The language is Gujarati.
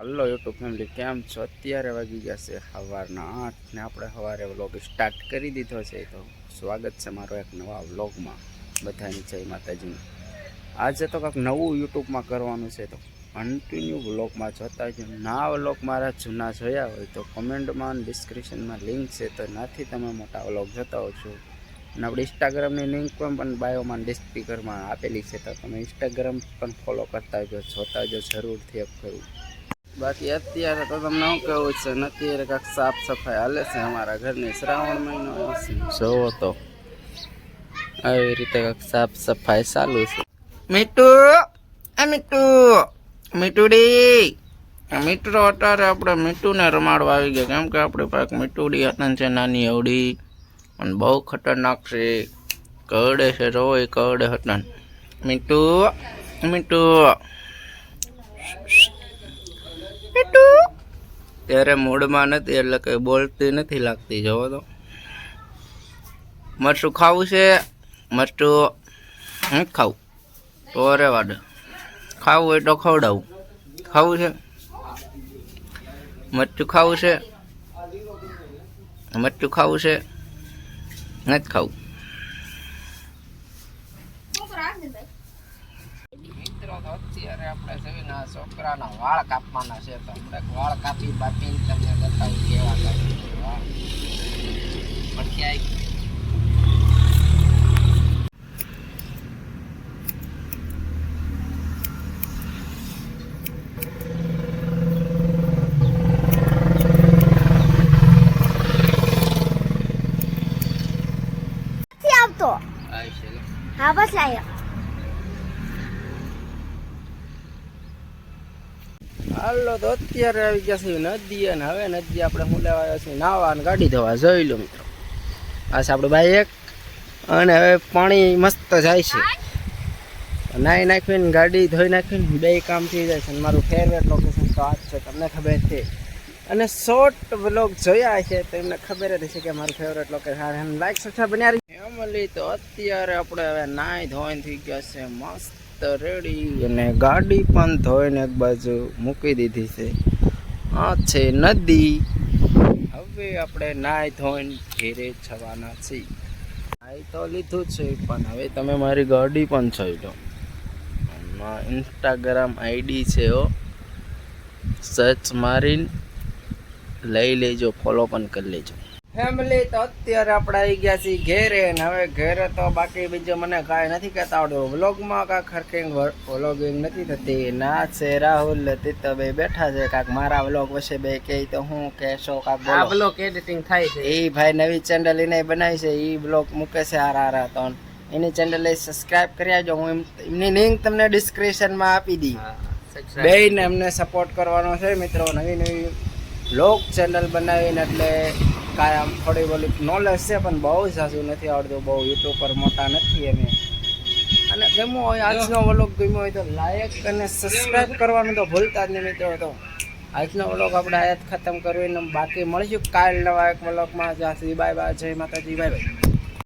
હલો યુટ્યુબ ફેમિલી કેમ છો? અત્યારે વાગી ગયા છે સવારના આઠ ને આપણે સવારે વ્લોગ સ્ટાર્ટ કરી દીધો છે તો સ્વાગત છે મારો એક નવા વ્લોગમાં બધાની જય માતાજીની આજે તો કંઈક નવું યુટ્યુબમાં કરવાનું છે તો કન્ટિન્યુ વ્લોગમાં જોતા જો ના વ્લોગ મારા જૂના જોયા હોય તો કમેન્ટમાં અને ડિસ્ક્રિપ્શનમાં લિંક છે તો નાથી તમે મોટા વ્લોગ જોતા હો છો અને આપણે ઇન્સ્ટાગ્રામની લિંક પણ બાયોમાં ડિસ્પીકરમાં આપેલી છે તો તમે ઇન્સ્ટાગ્રામ પણ ફોલો કરતા જો જોતા જો જરૂરથી એક કરું બાકી અત્યારે તો તમને શું કહેવું છે? ને અત્યારે કાંક સાફ સફાઈ હાલે છે અમારા ઘરની શ્રાવણ મહિનો. જોવો તો. આવી રીતે કાંક સાફ સફાઈ ચાલુ છે. મીઠુ આ મીઠુ મીઠુડી મીઠડો અત્યારે આપણે મીઠુને રમાડવા આવી ગયા. કેમ કે આપણી પાસે મીઠુડી હતા છે નાની એવડી અને બહુ ખતરનાક છે. કરડે છે રોય કરડે હતા. મીઠુ મીઠુ ત્યારે મૂડમાં નથી એટલે કંઈ બોલતી નથી લાગતી, જોવો તો. મરચું ખાવું છે? મરચું હું ખાવું તો અરે વાડે. ખાવું હોય તો ખવડાવું. ખાવું છે? મરચું ખાવું છે? મરચું ખાવું છે? નથી ખાવું મિત્રો તો અત્યારે આપણે જોઈને આ છોકરાના વાળ કાપવાના છે તો આપણે વાળ કાપી બાપીને તમને બતાવું કેવા કાપી વાળ. નથી આવતો. છે. હા બસ આવ્યો હાલો તો અત્યારે આવી ગયા છે નદી અને હવે નદી આપણે હું લેવા આવ્યા છીએ. નાવા અને ગાડી ધોવા. જોઈ લો મિત્રો. આ છે આપણું બાઈક અને હવે પાણી મસ્ત જાય છે. નાહી નાખીને ગાડી ધોઈ નાખીને બે કામ થઈ જાય છે. મારું ફેવરેટ લોકેશન તો આ જ છે. તમને ખબર છે. અને શોર્ટ બ્લોગ જોયા છે તો એમને ખબર જ હશે કે મારું ફેવરેટ લોકેશન લાઈક સબસ્ક્રાઈબ બન્યા રહી ફેમિલી તો અત્યારે આપણે હવે નાહી ધોઈને થઈ ગયા છે. મસ્ત રેડી અને ગાડી પણ ધોઈને એક બાજુ મૂકી દીધી છે. આ છે નદી. હવે આપણે નાહી ધોઈને ઘેરે જવાના છીએ. નાય તો લીધું છે, પણ હવે તમે મારી ગાડી પણ જોઈ લો. ઇન્સ્ટાગ્રામ આઈડી છે ઓ સર્ચ મારીને લઈ લેજો ફોલો પણ કરી લેજો. ફેમિલી તો અત્યારે આપણે આવી ગયા છીએ ઘેરે ને હવે ઘેરે તો બાકી બીજું મને કાંઈ નથી કહેતા આવડતું. વ્લોગમાં કાંઈ ખરખીંગ વ્લોગિંગ નથી થતી. ના છે રાહુલ તો બે બેઠા છે. કાંક મારા વ્લોગ વિશે બે કહે તો હું કહેશો કાંક બોલો. બ્લોક એડિટિંગ થાય છે. એ ભાઈ નવી ચેનલ એને બનાવી છે. એ બ્લોગ મૂકે છે હારા હારા તો. એની ચેનલ સબસ્ક્રાઇબ કરી આવજો. હું એમ- એમની લિંક તમને ડિસ્ક્રિપ્શનમાં આપી દી બેયને એમને સપોર્ટ કરવાનો છે મિત્રો. નવી નવી બ્લોગ ચેનલ બનાવીને એટલે કાંઈ આમ થોડી બોલી નોલેજ છે, પણ બહુ સાચું નથી આવડતું. બહુ યુટ્યુબ પર મોટા નથી અમે અને ગમ્યો હોય, આજનો વ્લોગ ગમ્યો હોય તો લાયક અને સબસ્ક્રાઈબ કરવાનું તો ભૂલતા જ નહીં મિત્રો. તો આજનો વ્લોગ આપણે આયાત ખતમ કરવી બાકી મળીશું કાલ નવા એક વ્લોગમાં જ્યાં સુધી બાય બાય જય માતાજી બાય બાય